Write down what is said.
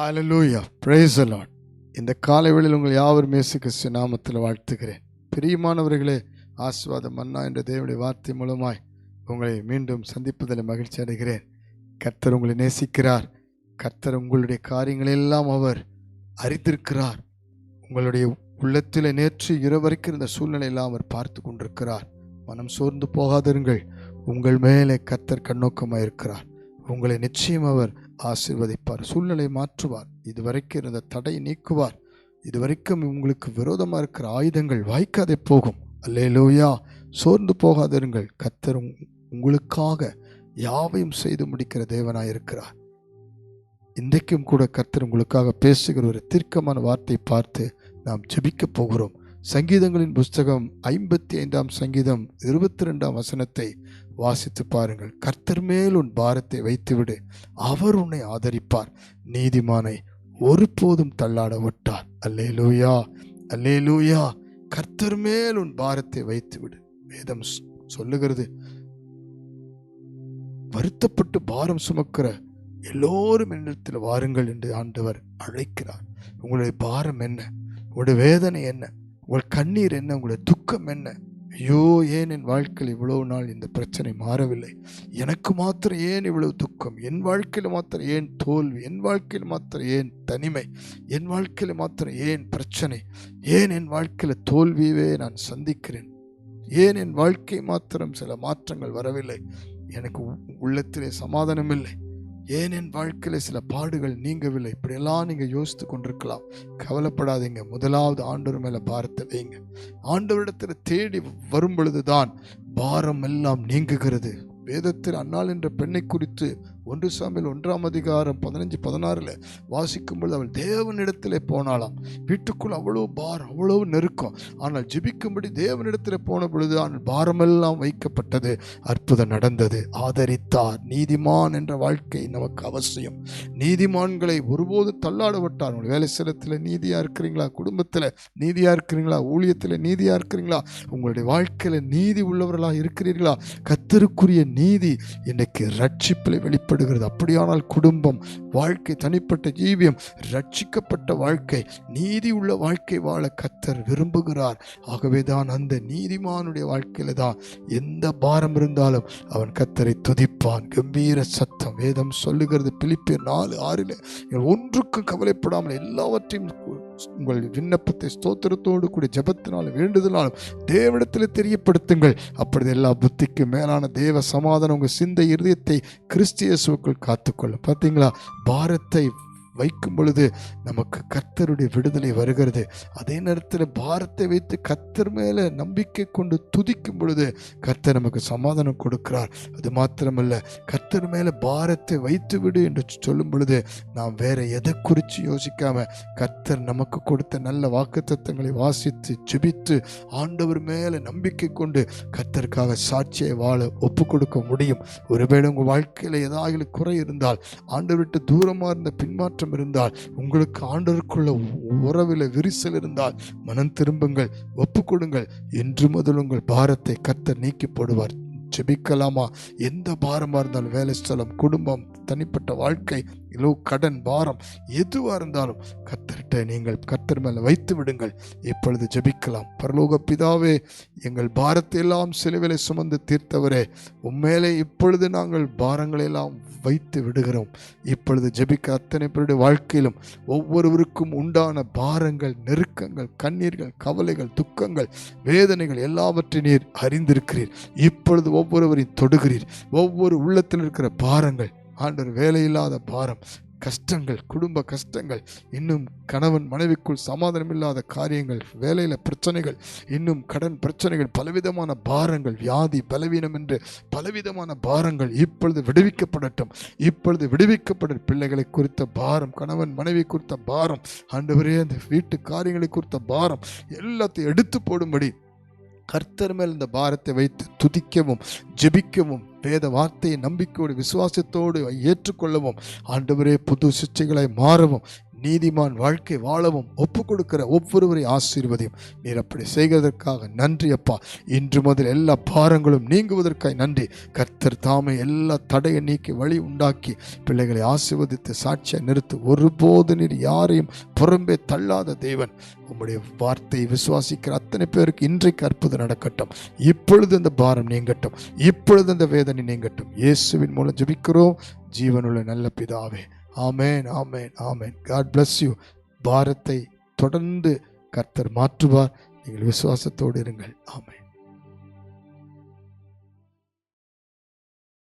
ஹாலலூயா brace allot இந்த காலை வேளையில் உங்கள் யாவரும் இயேசு கிறிஸ்து நாமத்தில் வாழ்த்துகிறேன். பிரியமானவர்களே ஆஸ்வாதம் மன்னா என்ற தேவனுடைய வார்த்தை மூலமாய் உங்களை மீண்டும் சந்திப்பதில் மகிழ்ச்சி அடைகிறேன். கர்த்தர் உங்களை நேசிக்கிறார். கர்த்தர் உங்களுடைய காரியங்களெல்லாம் அவர் அறிந்திருக்கிறார். உங்களுடைய உள்ளத்தில் நேற்று இரவு வரைக்கும் இருந்த சூழ்நிலையெல்லாம் அவர் பார்த்து கொண்டிருக்கிறார். மனம் சோர்ந்து போகாதிருங்கள். உங்கள் மேலே கர்த்தர் கண்ணோக்கமாக இருக்கிறார் உங்களை நிச்சயம் அவர் ஆசீர்வதிப்பார் சூழ்நிலை மாற்றுவார். இதுவரைக்கும் இருந்த தடை நீக்குவார். இதுவரைக்கும் உங்களுக்கு விரோதமாக இருக்கிற ஆயுதங்கள் வாய்க்காதே போகும். அல்லேலோயா! சோர்ந்து போகாதிருங்கள். கத்தர் உங்- உங்களுக்காக யாவையும் செய்து முடிக்கிற தேவனாயிருக்கிறார் இன்றைக்கும் கூட கர்த்தர் உங்களுக்காக பேசுகிற ஒரு தீர்க்கமான வார்த்தை பார்த்து நாம் ஜெபிக்கப் போகிறோம். சங்கீதங்களின் புஸ்தகம் ஐம்பத்தி ஐந்தாம் சங்கீதம் இருபத்தி ரெண்டாம் வசனத்தை வாசித்து பாருங்கள். கர்த்தர் மேல் உன் பாரத்தை வைத்துவிடு. அவர் உன்னை ஆதரிப்பார். நீதிமானை ஒருபோதும் தள்ளாட விட்டார். அல்லே லூயா கர்த்தர் மேல் உன் பாரத்தை வைத்துவிடு. வேதம் சொல்லுகிறது வருத்தப்பட்டு பாரம் சுமக்கிற எல்லோரும் என்னிடத்தில் வாருங்கள் என்று ஆண்டவர் அழைக்கிறார். உங்களுடைய பாரம் என்ன? உங்களுடைய வேதனை என்ன? உங்கள் கண்ணீர் என்ன உங்களுடைய துக்கம் என்ன? ஐயோ ஏன் என் வாழ்க்கையில் இவ்வளவு நாள் இந்த பிரச்சனை மாறவில்லை? எனக்கு மாத்திரம் ஏன் இவ்வளவு துக்கம்? என் வாழ்க்கையில் மாத்திரம் ஏன் தோல்வி? என் வாழ்க்கையில் மாத்திரம் ஏன் தனிமை? என் வாழ்க்கையில் மாத்திரம் ஏன் பிரச்சனை? ஏன் என் வாழ்க்கையில் தோல்வியவே நான் சந்திக்கிறேன்? ஏன் என் வாழ்க்கை மாத்திரம் சில மாற்றங்கள் வரவில்லை? எனக்கு உள்ளத்திலே சமாதானம் இல்லை ஏன் என் வாழ்க்கையில் சில பாடுகள் நீங்கவில்லை. இப்படியெல்லாம் நீங்கள் யோசித்து கொண்டிருக்கலாம். கவலைப்படாதீங்க. முதலாவது ஆண்டவர் மேலே பாரத்தை வைங்க. ஆண்டவரிடத்தில் தேடி வரும் பொழுதுதான் பாரம் எல்லாம் நீங்குகிறது. வேதத்தில் அன்னாள் என்ற பெண்ணை குறித்து ஒன்று சாமியில் ஒன்றாம் அதிகாரம் பதினஞ்சு பதினாறில் வாசிக்கும் பொழுது அவள் தேவனிடத்தில் போனாளாம். வீட்டுக்குள் அவ்வளோ பாரம் அவ்வளோ நெருக்கம். ஆனால் ஜிபிக்கும்படி தேவனிடத்தில் போன பொழுது அவன் பாரமெல்லாம் வைக்கப்பட்டது. அற்புதம் நடந்தது. ஆதரித்தார். நீதிமான் என்ற வாழ்க்கை நமக்கு அவசியம். நீதிமான்களை ஒருபோது தள்ளாட விட்டார் உங்கள் வேலை சிலத்தில் நீதியாக இருக்கிறீங்களா? குடும்பத்தில் நீதியாக இருக்கிறீங்களா? ஊழியத்தில் நீதியாக இருக்கிறீங்களா? உங்களுடைய வாழ்க்கையில் நீதி உள்ளவர்களாக இருக்கிறீர்களா? கத்தருக்குரிய நீதி இன்றைக்கு ரட்சிப்பில் வெளிப்படுகிறது அப்படியானால் குடும்பம் வாழ்க்கை தனிப்பட்ட ஜீவியம் ரட்சிக்கப்பட்ட வாழ்க்கை நீதி உள்ள வாழ்க்கை வாழ கத்தர் விரும்புகிறார். ஆகவே தான் அந்த நீதிமானுடைய வாழ்க்கையில் தான் எந்த பாரம் இருந்தாலும் அவன் கத்தரை துதிப்பான். கம்பீர சத்தம் வேதம் சொல்லுகிறது. பிலிப்பியர் நாலு ஆறில் ஒன்றுக்கும் கவலைப்படாமல் எல்லாவற்றையும் உங்கள் விண்ணப்பத்தை ஸ்தோத்திரத்தோடு கூட ஜெபத்தினாலும் வேண்டுதலாலும் தேவனிடத்தில் தெரியப்படுத்துங்கள். அப்படி எல்லா புத்திக்கு மேலான தேவ சமாதானம் உங்கள் சிந்தை இருதயத்தை கிறிஸ்தியசுக்குள் காத்துக்கொள்ளும். பார்த்தீங்களா? பாரத்தை வைக்கும் பொழுது நமக்கு கர்த்தருடைய விடுதலை வருகிறது. அதே நேரத்தில் பாரத்தை வைத்து கர்த்தர் மேலே நம்பிக்கை கொண்டு துதிக்கும் பொழுது கர்த்தர் நமக்கு சமாதானம் கொடுக்கிறார். அது மாத்திரமல்ல கர்த்தர் மேலே பாரத்தை வைத்து விடு என்று சொல்லும் பொழுது நாம் வேற எதை குறித்து யோசிக்காம கர்த்தர் நமக்கு கொடுத்த நல்ல வாக்குத்தத்தங்களை வாசித்து ஜெபித்து ஆண்டவர் மேலே நம்பிக்கை கொண்டு கர்த்தருக்காக சாட்சியை வாழ ஒப்பு கொடுக்க முடியும். ஒருவேளை உங்கள் வாழ்க்கையில் ஏதாவது குறை இருந்தால் ஆண்டவர்கிட்ட தூரமாக இருந்த பின்மாற்றம் இருந்தால் உங்களுக்கு ஆண்டருக்குள்ள உறவில் விரிசல் இருந்தால் மனம் திரும்புங்கள் ஒப்பு கொடுங்கள் என்று முதல் உங்கள் பாரத்தை கர்த்தர் நீக்கி போடுவார் ஜெபிக்கலாமா? எந்த பாரமாக இருந்தாலும் வேலை ஸ்தலம் குடும்பம் தனிப்பட்ட வாழ்க்கை இலோ கடன் பாரம் எதுவாக இருந்தாலும் கத்தர்கிட்ட நீங்கள் கர்த்தர் மேலே வைத்து விடுங்கள். இப்பொழுது ஜெபிக்கலாம். பரலோக பிதாவே எங்கள் பாரத்தை எல்லாம் சிலுவிலை சுமந்து தீர்த்தவரே உண்மையிலே இப்பொழுது நாங்கள் பாரங்களெல்லாம் வைத்து விடுகிறோம். இப்பொழுது ஜெபிக்க அத்தனை பேருடைய வாழ்க்கையிலும் ஒவ்வொருவருக்கும் உண்டான பாரங்கள் நெருக்கங்கள் கண்ணீர்கள் கவலைகள் துக்கங்கள் வேதனைகள் எல்லாவற்றை நீர் அறிந்திருக்கிறீர். இப்பொழுது ஒவ்வொருவரையும் தொடுகிறீர். ஒவ்வொரு உள்ளத்தில் இருக்கிற பாரங்கள் ஆண்டவர் வேலையில்லாத பாரம் கஷ்டங்கள் குடும்ப கஷ்டங்கள் இன்னும் கணவன் மனைவிக்குள் சமாதானம் இல்லாத காரியங்கள் வேலையில் பிரச்சனைகள் இன்னும் கடன் பிரச்சனைகள் பலவிதமான பாரங்கள் வியாதி பலவீனம் என்று பலவிதமான பாரங்கள் இப்பொழுது விடுவிக்கப்படட்டும். இப்பொழுது விடுவிக்கப்பட பிள்ளைகளை குறித்த பாரம் கணவன் மனைவி குறித்த பாரம் ஆண்டவரே அந்த வீட்டு காரியங்களை குறித்த பாரம் எல்லாத்தையும் எடுத்து போடும்படி கர்த்தர் மேல் இந்த பாரத்தை வைத்து துதிக்கவும் ஜெபிக்கவும் வேத வார்த்தையை நம்பிக்கையோடு விசுவாசத்தோடு ஏற்றுக்கொள்ளவும் ஆண்டவரே புது சிச்சைகளை மாறவும் நீதிமான் வாழ்க்கை வாழவும் ஒப்பு கொடுக்கிற ஒவ்வொருவரை ஆசீர்வதியும். நீர் அப்படி செய்வதற்காக நன்றி அப்பா. இன்று முதல் எல்லா பாரங்களும் நீங்குவதற்காக நன்றி. கர்த்தர் தாமே எல்லா தடையை நீக்கி வழி உண்டாக்கி பிள்ளைகளை ஆசீர்வதித்து சாட்சியை நிறுத்து ஒருபோது நீர் யாரையும் புறம்பே தள்ளாத தேவன். உம்முடைய வார்த்தையை விசுவாசிக்கிற அத்தனை பேருக்கு இன்றைக்கு அற்புதம் நடக்கட்டும். இப்பொழுது இந்த பாரம் நீங்கட்டும். இப்பொழுது இந்த வேதனை நீங்கட்டும். இயேசுவின் மூலம் ஜபிக்கிறோம். ஜீவனுள்ள நல்ல பிதாவே ஆமேன் ஆமேன் ஆமேன். காட் பிளஸ் யூ பாரத்தை தொடர்ந்து கர்த்தர் மாற்றுவார். நீங்கள் விசுவாசத்தோடு இருங்கள். ஆமேன்.